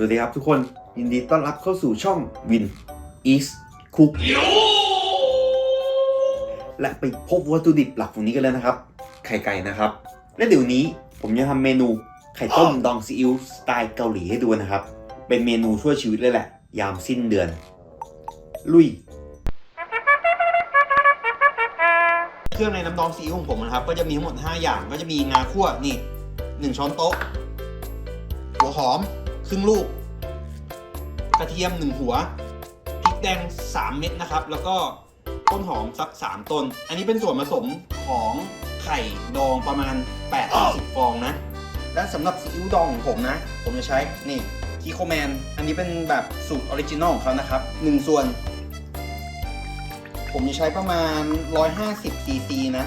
สวัสดีครับทุกคนยินดีต้อนรับเข้าสู่ช่อง Win East Cook และไปพบวัตถุดิบหลักของนี้กันเลยนะครับ ไข่ไก่นะครับ และเดี๋ยวนี้ผมจะทำเมนูไข่ต้มดองซีอิ๊วสไตล์เกาหลีให้ดูนะครับ เป็นเมนูช่วยชีวิตเลยแหละ ยามสิ้นเดือน ลุย เครื่องในน้ำดองซีอิ๊วของผมนะครับ ก็จะมีทั้งหมด 5 อย่างก็จะมีงาคั่วนี่ 1 ช้อนโต๊ะ หัวหอม ครึ่งลูก กระเทียม 1 หัวพริกแดง 3 เม็ดนะครับ แล้วก็ต้นหอมสัก 3ต้น อันนี้เป็นส่วนผสมของไข่ดองประมาณ8-10 ฟองนะ และสำหรับซีอิ๊วดองของผมนะ ผมจะใช้นี่คีโคแมน อันนี้เป็นแบบสูตรออริจินอลของเขานะครับ 1 ส่วน ผมจะใช้ประมาณ 150ซีซีนะ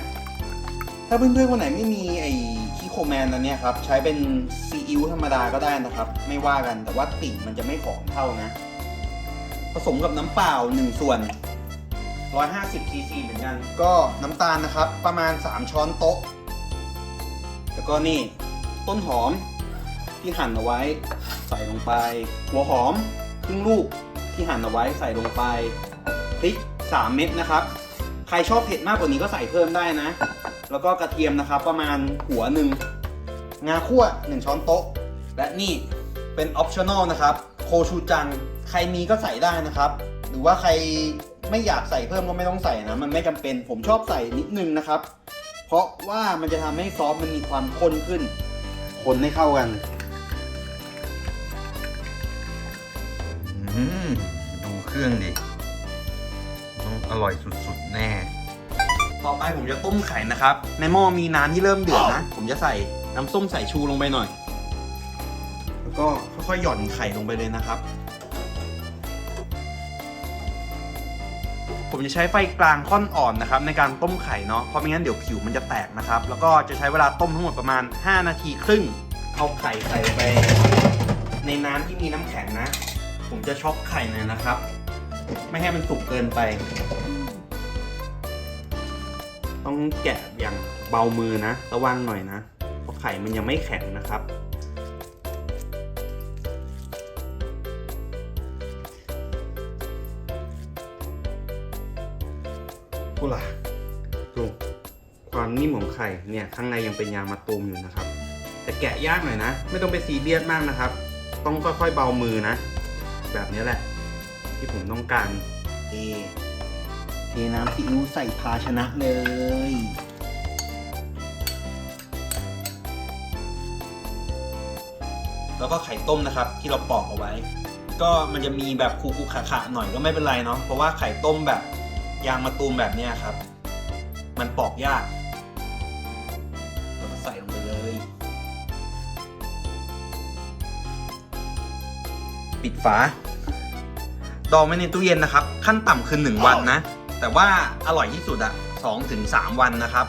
ถ้าเพื่อนๆคนไหนไม่มีไอ โคแมนอันเนี้ยครับ ใช้เป็นซีอิ๊วธรรมดาก็ได้นะครับ ไม่ว่ากันแต่ว่าติ่งมันจะไม่หอมเท่านะ ผสมกับน้ำเปล่า 1 ส่วน 150ซีซีเหมือนกัน ก็น้ำตาลนะครับ ประมาณ 3 ช้อนโต๊ะ แล้วก็นี่ต้นหอมที่หั่นเอาไว้ใส่ลงไป หัวหอมครึ่งลูกที่หั่นเอาไว้ใส่ลงไปพริก 3 เม็ดนะครับ ใครชอบเผ็ดมากกว่านี้ก็ใส่เพิ่มได้นะ แล้วก็กระเทียมนะครับประมาณหัวหนึ่งงาคั่ว1 ช้อนโต๊ะ และนี่เป็นออปชั่นอลนะครับ โคชูจัง ใครมีก็ใส่ได้นะครับ หรือว่าใครไม่อยากใส่เพิ่มก็ไม่ต้องใส่นะ มันไม่จำเป็นผมชอบใส่นิดนึงนะครับ เพราะว่ามันจะทำให้ซอสมันมีความข้นขึ้น คนให้เข้ากันอืมดูเครื่องดิต้องอร่อยสุดๆแน่ ต่อไปผมจะต้มไข่นะครับ ในหม้อมีน้ำที่เริ่มเดือดนะ ผมจะใส่น้ำส้มสายชูลงไปหน่อย แล้วก็ค่อยๆหย่อนไข่ลงไปเลยนะครับ ผมจะใช้ไฟกลางค่อนอ่อนนะครับ ในการต้มไข่เนาะ เพราะไม่งั้นเดี๋ยวผิวมันจะแตกนะครับ แล้วก็จะใช้เวลาต้มทั้งหมดประมาณ 5 นาทีครึ่ง เอาไข่ใส่ไป ในน้ำที่มีน้ำแข็งนะ ผมจะช็อกไข่หน่อยนะครับ ไม่ให้มันสุกเกินไป ต้องแกะอย่างเบามือนะ ระวังหน่อยนะ เพราะไข่มันยังไม่แข็งนะครับกูล่ะดูความนิ่มของไข่เนี่ยข้างในยังเป็นยางมะตูมอยู่นะครับ แต่แกะยากหน่อยนะ ไม่ต้องไปซีเรียสมากนะครับ ต้องค่อยๆเบามือนะ แบบนี้แหละ ที่ผมต้องการเท เทน้ำซีอิ๊วใส่ภาชนะเลย แล้วก็ไข่ต้มนะครับที่เราปอกเอาไว้ ก็มันจะมีแบบคูๆขาๆหน่อยก็ไม่เป็นไรเนาะเพราะว่าไข่ต้มแบบยางมะตูมแบบเนี้ยครับ มันปอกยากเราก็ใส่ลงไปเลย ปิดฝาดองไว้ในตู้เย็นนะครับ ขั้นต่ำคือ1วันนะ แต่ว่าอร่อยที่สุดอะ2ถึง3วันนะครับ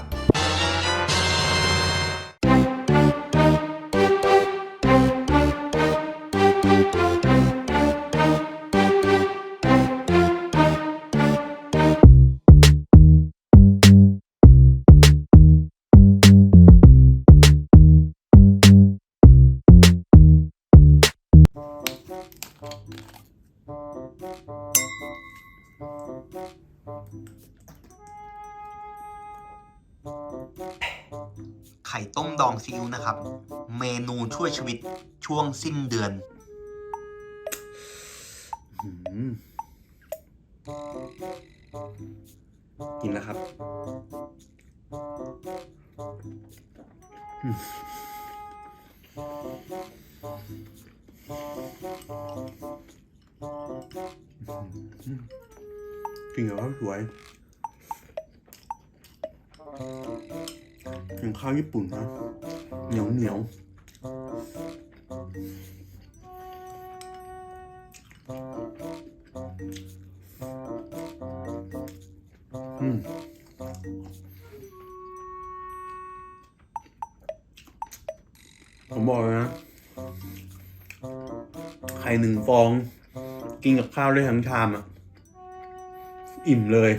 ไข่ต้มดองซีอิ๊วนะครับ เมนูช่วยชีวิตช่วงสิ้นเดือนกินแล้วครับอืม กินกับข้าวสวยกินข้าวญี่ปุ่นนะเหนียวเหนียวอืมผมบอกเลยนะ ไข่หนึ่งฟอง กินกับข้าวได้ทั้งชามอะ อิ่มเลย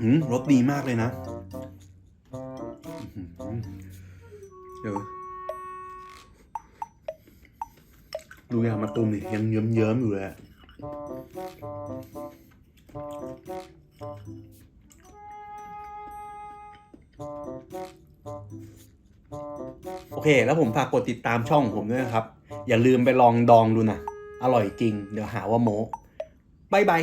หืมรสดีมากเลยนะเดี๋ยวดูยามะตูมนี่ยังเยิ้มๆอยู่เลยโอเค แล้วผมฝากกดติดตามช่องผมด้วยนะครับ อย่าลืมไปลองดองดูนะ อร่อยจริง เดี๋ยวหาว่าโม้ บายบาย